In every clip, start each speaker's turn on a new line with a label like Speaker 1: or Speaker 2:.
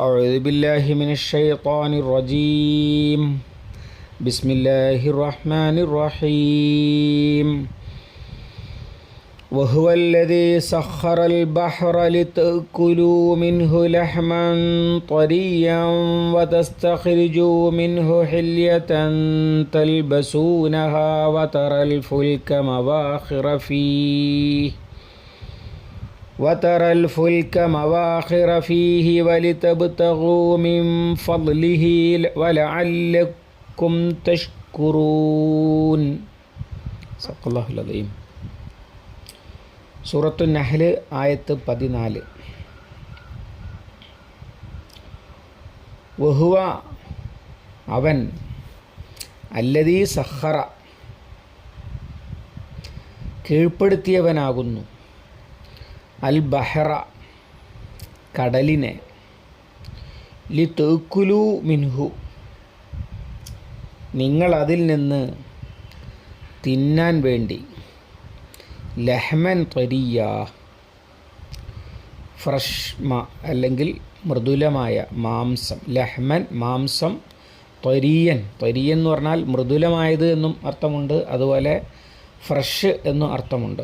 Speaker 1: أعوذ بالله من الشيطان الرجيم. بسم الله الرحمن الرحيم. وهو الذي سخر البحر لتأكلوا منه لحما طريا وتستخرجوا منه حلية تلبسونها وترى الفلك مواخر فيه. وترى الفلك مواخر فيه ولتبتغوا من فضله ولعلكم تشكرون صدق الله العظيم സൂറത്തു നഹ്ല് ആയത്ത് പതിനാല് വഹുവ അവൻ അല്ലതീ സഹറ കീഴ്പ്പെടുത്തിയവനാകുന്നു അൽ ബഹ്റ കടലിനെ. ലി തേക്കുലു മിൻഹു നിങ്ങൾ അതിൽ നിന്ന് തിന്നാൻ വേണ്ടി. ലഹ്മൻ ത്വരിയ ഫ്രഷ് അല്ലെങ്കിൽ മൃദുലമായ മാംസം. ലഹ്മൻ മാംസം ത്വരിയൻ. ത്വരിയൻ എന്ന് പറഞ്ഞാൽ മൃദുലമായത് എന്നും അർത്ഥമുണ്ട്. അതുപോലെ ഫ്രഷ് എന്നും അർത്ഥമുണ്ട്.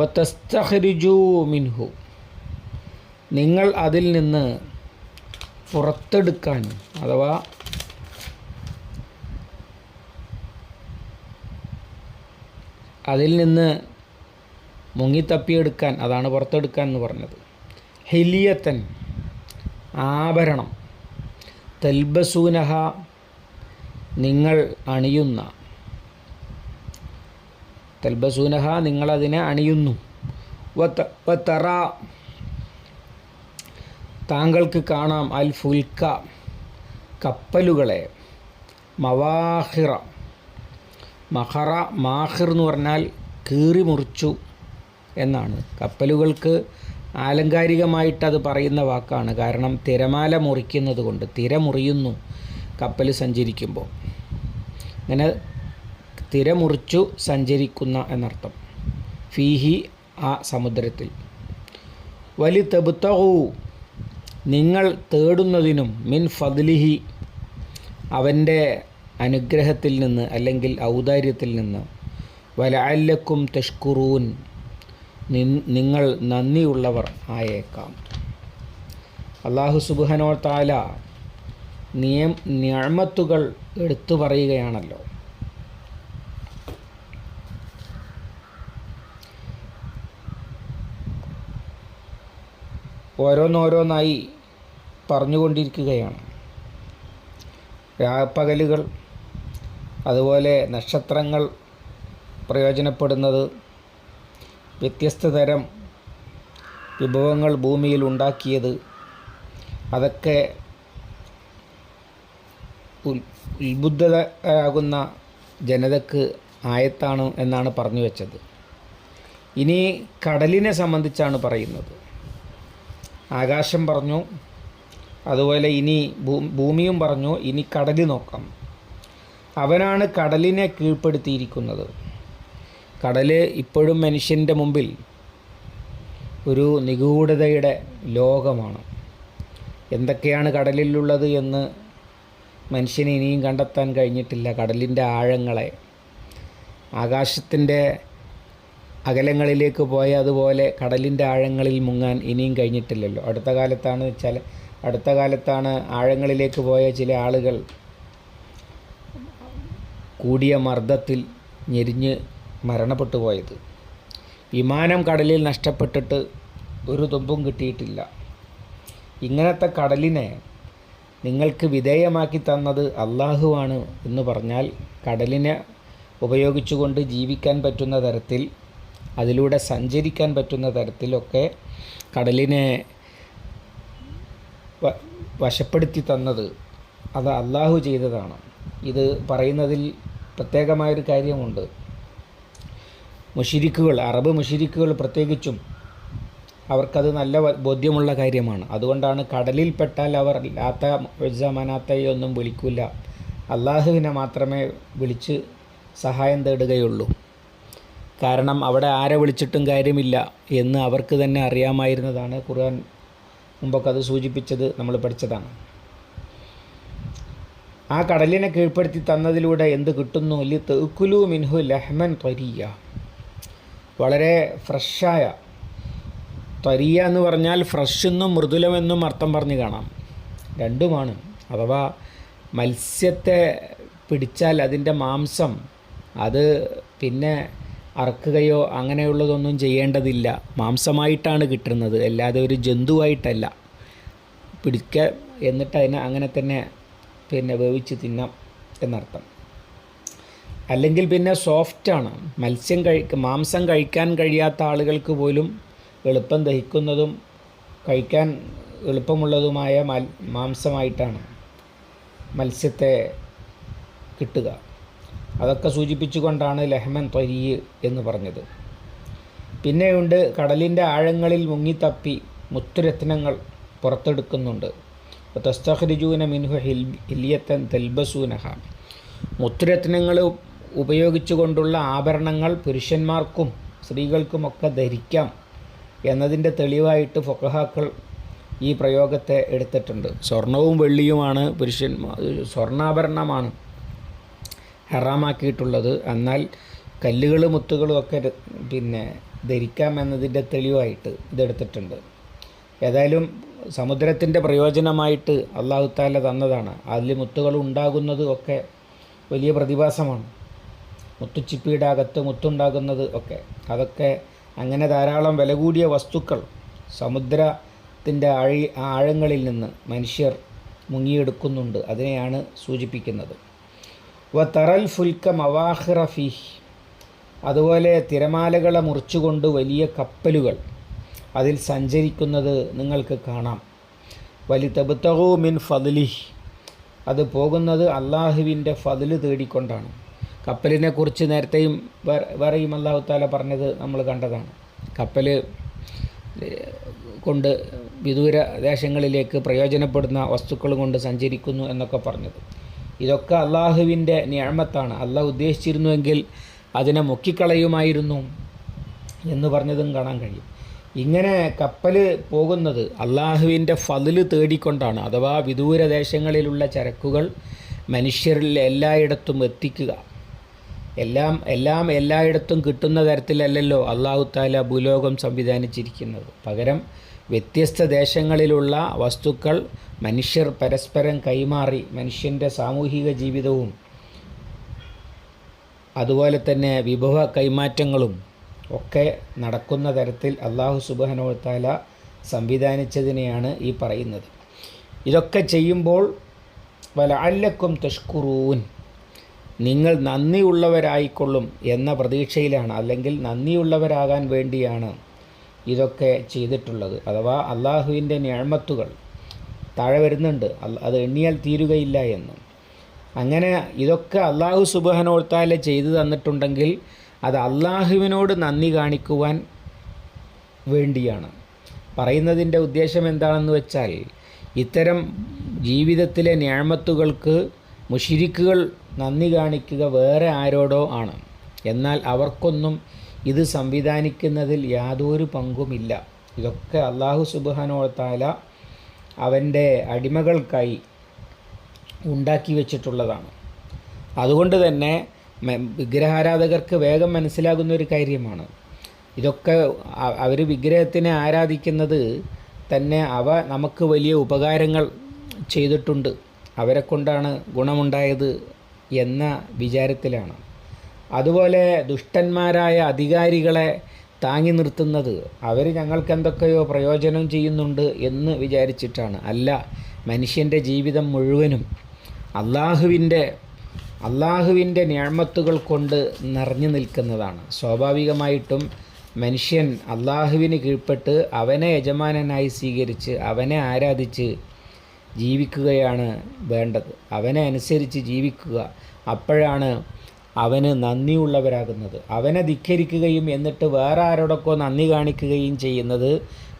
Speaker 1: വത്തസ്തഹരിജു മിൻഹു. നിങ്ങൾ അതിൽ നിന്ന് പുറത്തെടുക്കാൻ അഥവാ അതിൽ നിന്ന് മുങ്ങിത്തപ്പിയെടുക്കാൻ അതാണ് പുറത്തെടുക്കാൻ എന്ന് പറഞ്ഞത്. ഹെലിയത്തൻ ആഭരണം തെൽബസൂനഹ നിങ്ങൾ അണിയുന്ന തൽബസൂനഹ നിങ്ങളതിനെ അണിയുന്നു. വത്ത വത്തറ താങ്കൾക്ക് കാണാം അൽ ഫുൽക്ക കപ്പലുകളെ. മവാഹിറ. മഹറ മാഹിർ എന്ന് പറഞ്ഞാൽ കീറി മുറിച്ചു എന്നാണ്. കപ്പലുകൾക്ക് ആലങ്കാരികമായിട്ട് അത് പറയുന്ന വാക്കാണ്. കാരണം തിരമാല മുറിക്കുന്നത് കൊണ്ട് തിര മുറിയുന്നു കപ്പൽ സഞ്ചരിക്കുമ്പോൾ. അങ്ങനെ തിര മുറിച്ചു സഞ്ചരിക്കുന്ന എന്നർത്ഥം. ഫീഹി ആ സമുദ്രത്തിൽ. വലി തെബുത്തഹു നിങ്ങൾ തേടുന്നതിനും മിൻ ഫദ്ലിഹി അവന്റെ അനുഗ്രഹത്തിൽ നിന്ന് അല്ലെങ്കിൽ ഔദാര്യത്തിൽ നിന്ന്. വലഅല്ലക്കും തെഷ്കുറൂൻ നിങ്ങൾ നന്ദിയുള്ളവർ ആയേക്കാം. അള്ളാഹു സുബുഹനോ താല നിയം ഞാമത്തുകൾ എടുത്തു പറയുകയാണല്ലോ. ഓരോന്നോരോന്നായി പറഞ്ഞുകൊണ്ടിരിക്കുകയാണ്. രാപ്പകലുകൾ അതുപോലെ നക്ഷത്രങ്ങൾ പ്രയോജനപ്പെടുന്നത് വ്യത്യസ്ത തരം വിഭവങ്ങൾ ഭൂമിയിൽ ഉണ്ടാക്കിയത്. അതൊക്കെ ഉത്ബുദ്ധരാകുന്ന ജനതക്ക് ആയത്താണ് എന്നാണ് പറഞ്ഞു വെച്ചത്. ഇനി കടലിനെ സംബന്ധിച്ചാണ് പറയുന്നത്. ആകാശം പറഞ്ഞു അതുപോലെ ഇനി ഭൂമിയും പറഞ്ഞു ഇനി കടലി നോക്കാം. അവനാണ് കടലിനെ കീഴ്പ്പെടുത്തിയിരിക്കുന്നത്. കടൽ ഇപ്പോഴും മനുഷ്യന്റെ മുമ്പിൽ ഒരു നിഗൂഢതയുടെ ലോകമാണ്. എന്തൊക്കെയാണ് കടലിലുള്ളത് എന്ന് മനുഷ്യന് ഇനിയും കണ്ടെത്താൻ കഴിഞ്ഞിട്ടില്ല. കടലിന്റെ ആഴങ്ങളെ ആകാശത്തിന്റെ അകലങ്ങളിലേക്ക് പോയ അതുപോലെ കടലിന്റെ ആഴങ്ങളിൽ മുങ്ങാൻ ഇനിയും കഴിഞ്ഞിട്ടില്ലല്ലോ. അടുത്ത കാലത്താണ് ചില അടുത്ത കാലത്താണ് ആഴങ്ങളിലേക്ക് പോയ ചില ആളുകൾ കൂടിയ മർദ്ദത്തിൽ ഞെരിഞ്ഞ് മരണപ്പെട്ടു പോയത്. വിമാനം കടലിൽ നഷ്ടപ്പെട്ടിട്ട് ഒരു തുമ്പും കിട്ടിയിട്ടില്ല. ഇങ്ങനത്തെ കടലിനെ നിങ്ങൾക്ക് വിധേയമാക്കി തന്നത് അള്ളാഹുവാണ് എന്ന് പറഞ്ഞാൽ കടലിനെ ഉപയോഗിച്ചുകൊണ്ട് ജീവിക്കാൻ പറ്റുന്ന തരത്തിൽ അതിലൂടെ സഞ്ചരിക്കാൻ പറ്റുന്ന തരത്തിലൊക്കെ കടലിനെ വശപ്പെടുത്തി തന്നത് അത് അള്ളാഹു ചെയ്തതാണ്. ഇത് പറയുന്നതിൽ പ്രത്യേകമായൊരു കാര്യമുണ്ട്. മുഷിരിക്കുകൾ അറബ് മുഷിരിക്കുകൾ പ്രത്യേകിച്ചും അവർക്കത് നല്ല ബോധ്യമുള്ള കാര്യമാണ്. അതുകൊണ്ടാണ് കടലിൽ പെട്ടാൽ അവർ ലാത്ത ഒഴ്സ മനാത്തയൊന്നും വിളിക്കില്ല അള്ളാഹുവിനെ മാത്രമേ വിളിച്ച് സഹായം തേടുകയുള്ളൂ. കാരണം അവിടെ ആരെ വിളിച്ചിട്ടും കാര്യമില്ല എന്ന് അവർക്ക് തന്നെ അറിയാമായിരുന്നതാണ് ഖുർആൻ മുമ്പൊക്കെ അത് സൂചിപ്പിച്ചത് നമ്മൾ പഠിച്ചതാണ്. ആ കടലിനെ കീഴ്പ്പെടുത്തി തന്നതിലൂടെ എന്ത് കിട്ടുന്നു? ലി തെക്കുലു മിൻഹു ലഹ്മൻ ത്വരിയ. വളരെ ഫ്രഷായ. ത്വരിയ എന്ന് പറഞ്ഞാൽ ഫ്രഷ് എന്നും മൃദുലമെന്നും അർത്ഥം പറഞ്ഞ് കാണാം. രണ്ടുമാണ്. അഥവാ മത്സ്യത്തെ പിടിച്ചാൽ അതിന്റെ മാംസം അത് പിന്നെ അറക്കുകയോ അങ്ങനെയുള്ളതൊന്നും ചെയ്യേണ്ടതില്ല. മാംസമായിട്ടാണ് കിട്ടുന്നത്. അല്ലാതെ ഒരു ജന്തുവായിട്ടല്ല. പിടിക്കുക എന്നിട്ട് അതിനെ അങ്ങനെ തന്നെ പിന്നെ വേവിച്ച് തിന്നാം എന്നർത്ഥം. അല്ലെങ്കിൽ പിന്നെ സോഫ്റ്റാണ് മത്സ്യം കഴിക്ക മാംസം കഴിക്കാൻ കഴിയാത്ത ആളുകൾക്ക് പോലും എളുപ്പം ദഹിക്കുന്നതും കഴിക്കാൻ എളുപ്പമുള്ളതുമായ മാംസമായിട്ടാണ് മത്സ്യത്തെ കിട്ടുക. അതൊക്കെ സൂചിപ്പിച്ചുകൊണ്ടാണ് ലഹ്മൻ ത്വരിയ് എന്ന് പറഞ്ഞത്. പിന്നെയുണ്ട് കടലിന്റെ ആഴങ്ങളിൽ മുങ്ങിത്തപ്പി മുത്തുരത്നങ്ങൾ പുറത്തെടുക്കുന്നുണ്ട്. തസ്തഹ്രിജൂന മിൻഹു ഹിൽ ഹില്യത്തൻ തെൽബസൂനഹ. മുത്തുരത്നങ്ങൾ ഉപയോഗിച്ചുകൊണ്ടുള്ള ആഭരണങ്ങൾ പുരുഷന്മാർക്കും സ്ത്രീകൾക്കുമൊക്കെ ധരിക്കാം എന്നതിന്റെ തെളിവായിട്ട് ഫൊക്കഹാക്കൾ ഈ പ്രയോഗത്തെ എടുത്തിട്ടുണ്ട്. സ്വർണവും വെള്ളിയുമാണ് പുരുഷന്മാർ സ്വർണാഭരണമാണ് ഹറാമാക്കിയിട്ടുള്ളത്. എന്നാൽ കല്ലുകൾ മുത്തുകളും ഒക്കെ പിന്നെ ധരിക്കാം എന്നതിന്റെ തെളിവായിട്ട് ഇതെടുത്തിട്ടുണ്ട്. ഏതായാലും സമുദ്രത്തിന്റെ പ്രയോജനമായിട്ട് അള്ളാഹു താല തന്നതാണ്. അതിൽ മുത്തുകൾ ഉണ്ടാകുന്നത് ഒക്കെ വലിയ പ്രതിഭാസമാണ്. മുത്തുച്ചിപ്പിയുടെ അകത്ത് മുത്തുണ്ടാകുന്നത് ഒക്കെ. അതൊക്കെ അങ്ങനെ ധാരാളം വില കൂടിയ വസ്തുക്കൾ സമുദ്രത്തിന്റെ ആഴി ആഴങ്ങളിൽ നിന്ന് മനുഷ്യർ മുങ്ങിയെടുക്കുന്നുണ്ട്. അതിനെയാണ് സൂചിപ്പിക്കുന്നത്. വ തറൽ ഫുൽക്ക മവാഹിറ അതുപോലെ തിരമാലകളെ മുറിച്ചുകൊണ്ട് വലിയ കപ്പലുകൾ അതിൽ സഞ്ചരിക്കുന്നത് നിങ്ങൾക്ക് കാണാം. വലി തബുത്തഹു മിൻ ഫതിലി അത് പോകുന്നത് അള്ളാഹുവിന്റെ ഫതിൽ തേടിക്കൊണ്ടാണ്. കപ്പലിനെക്കുറിച്ച് നേരത്തെയും വേറെ വേറെയും അള്ളാഹു താല പറഞ്ഞത് നമ്മൾ കണ്ടതാണ്. കപ്പൽ കൊണ്ട് വിദൂര ദേശങ്ങളിലേക്ക് പ്രയോജനപ്പെടുന്ന വസ്തുക്കൾ കൊണ്ട് സഞ്ചരിക്കുന്നു എന്നൊക്കെ പറഞ്ഞത്. ഇതൊക്കെ അള്ളാഹുവിന്റെ ഞാമത്താണ് അള്ളാഹ് ഉദ്ദേശിച്ചിരുന്നുവെങ്കിൽ അതിനെ മുക്കിക്കളയുമായിരുന്നു എന്ന് പറഞ്ഞതും കാണാൻ കഴിയും. ഇങ്ങനെ കപ്പൽ പോകുന്നത് അള്ളാഹുവിന്റെ ഫതിൽ തേടിക്കൊണ്ടാണ്. അഥവാ വിദൂര ദേശങ്ങളിലുള്ള ചരക്കുകൾ മനുഷ്യരിൽ എല്ലായിടത്തും എത്തിക്കുക. എല്ലാം എല്ലാം എല്ലായിടത്തും കിട്ടുന്ന തരത്തിലല്ലല്ലോ അള്ളാഹു താല ഭൂലോകം സംവിധാനിച്ചിരിക്കുന്നത്. പകരം വ്യത്യസ്ത ദേശങ്ങളിലുള്ള വസ്തുക്കൾ മനുഷ്യർ പരസ്പരം കൈമാറി മനുഷ്യന്റെ സാമൂഹിക ജീവിതവും അതുപോലെ തന്നെ വിഭവ കൈമാറ്റങ്ങളും ഒക്കെ നടക്കുന്ന തരത്തിൽ അള്ളാഹു സുബഹനോത്താല സംവിധാനിച്ചതിനെയാണ് ഈ പറയുന്നത്. ഇതൊക്കെ ചെയ്യുമ്പോൾ വല അല്ലക്കും തഷ്കുറൂൻ നിങ്ങൾ നന്ദിയുള്ളവരായിക്കൊള്ളും എന്ന പ്രതീക്ഷയിലാണ് അല്ലെങ്കിൽ നന്ദിയുള്ളവരാകാൻ വേണ്ടിയാണ് ഇതൊക്കെ ചെയ്തിട്ടുള്ളത്. അഥവാ അള്ളാഹുവിന്റെ ഞാമത്തുകൾ താഴെ വരുന്നുണ്ട്. അത് എണ്ണിയാൽ തീരുകയില്ല എന്ന്. അങ്ങനെ ഇതൊക്കെ അള്ളാഹു സുബഹനോർത്താലെ ചെയ്തു തന്നിട്ടുണ്ടെങ്കിൽ അത് അള്ളാഹുവിനോട് നന്ദി കാണിക്കുവാൻ വേണ്ടിയാണ്. പറയുന്നതിന്റെ ഉദ്ദേശം എന്താണെന്ന് വെച്ചാൽ ഇത്തരം ജീവിതത്തിലെ ഞാമത്തുകൾക്ക് മുഷിരിക്കുകൾ നന്ദി കാണിക്കുക വേറെ ആരോടോ ആണ്. എന്നാൽ അവർക്കൊന്നും ഇത് സംവിധാനിക്കുന്നതിൽ യാതൊരു പങ്കുമില്ല. ഇതൊക്കെ അള്ളാഹു സുബാനോത്താല അവന്റെ അടിമകൾക്കായി ഉണ്ടാക്കി വെച്ചിട്ടുള്ളതാണ്. അതുകൊണ്ട് തന്നെ വിഗ്രഹാരാധകർക്ക് വേഗം മനസ്സിലാകുന്ന ഒരു കാര്യമാണ്. ഇതൊക്കെ അവർ വിഗ്രഹത്തിനെ ആരാധിക്കുന്നത് തന്നെ അവ നമുക്ക് വലിയ ഉപകാരങ്ങൾ ചെയ്തിട്ടുണ്ട്. അവരെ കൊണ്ടാണ് ഗുണമുണ്ടായത് എന്ന വിചാരത്തിലാണ്. അതുപോലെ ദുഷ്ടന്മാരായ അധികാരികളെ താങ്ങി നിർത്തുന്നത്. അവർ ഞങ്ങൾക്ക് എന്തൊക്കെയോ പ്രയോജനം ചെയ്യുന്നുണ്ട് എന്ന് വിചാരിച്ചിട്ടാണ്. അല്ല മനുഷ്യന്റെ ജീവിതം മുഴുവനും അള്ളാഹുവിന്റെ അള്ളാഹുവിന്റെ ഞാമത്തുകൾ കൊണ്ട് നിറഞ്ഞു നിൽക്കുന്നതാണ്. സ്വാഭാവികമായിട്ടും മനുഷ്യൻ അള്ളാഹുവിന് കീഴ്പ്പെട്ട് അവനെ യജമാനനായി സ്വീകരിച്ച് അവനെ ആരാധിച്ച് ജീവിക്കുകയാണ് വേണ്ടത്. അവനെ അനുസരിച്ച് ജീവിക്കുക. അപ്പോഴാണ് അവന് നന്ദിയുള്ളവരാകുന്നത്. അവനെ ധിക്കരിക്കുകയും എന്നിട്ട് വേറെ ആരോടൊക്കെ നന്ദി കാണിക്കുകയും ചെയ്യുന്നത്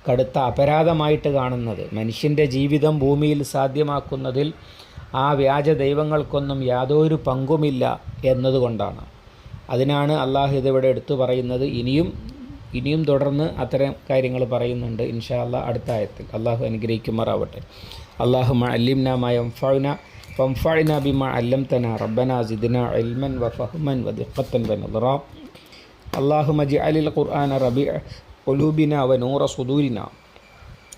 Speaker 1: കടുത്ത അപരാധമായിട്ട് കാണുന്നത്. മനുഷ്യന്റെ ജീവിതം ഭൂമിയിൽ സാധ്യമാക്കുന്നതിൽ ആ വ്യാജ ദൈവങ്ങൾക്കൊന്നും യാതൊരു പങ്കുമില്ല എന്നതുകൊണ്ടാണ്. അതിനാണ് അള്ളാഹു ഇതിവിടെ എടുത്തു പറയുന്നത്. ഇനിയും ഇനിയും തുടർന്ന് അത്തരം കാര്യങ്ങൾ പറയുന്നുണ്ട് ഇൻഷാ അല്ലാ അടുത്ത ആയത്തിൽ. അള്ളാഹു അനുഗ്രഹിക്കുമാറാവട്ടെ. അള്ളാഹു അല്ലിംന മയം ഫൗന فانفعنا بما علمتنا ربنا زدنا علما وفهما ودقة ونظرا اللهم اجعل القرآن ربيع قلوبنا ونور صدورنا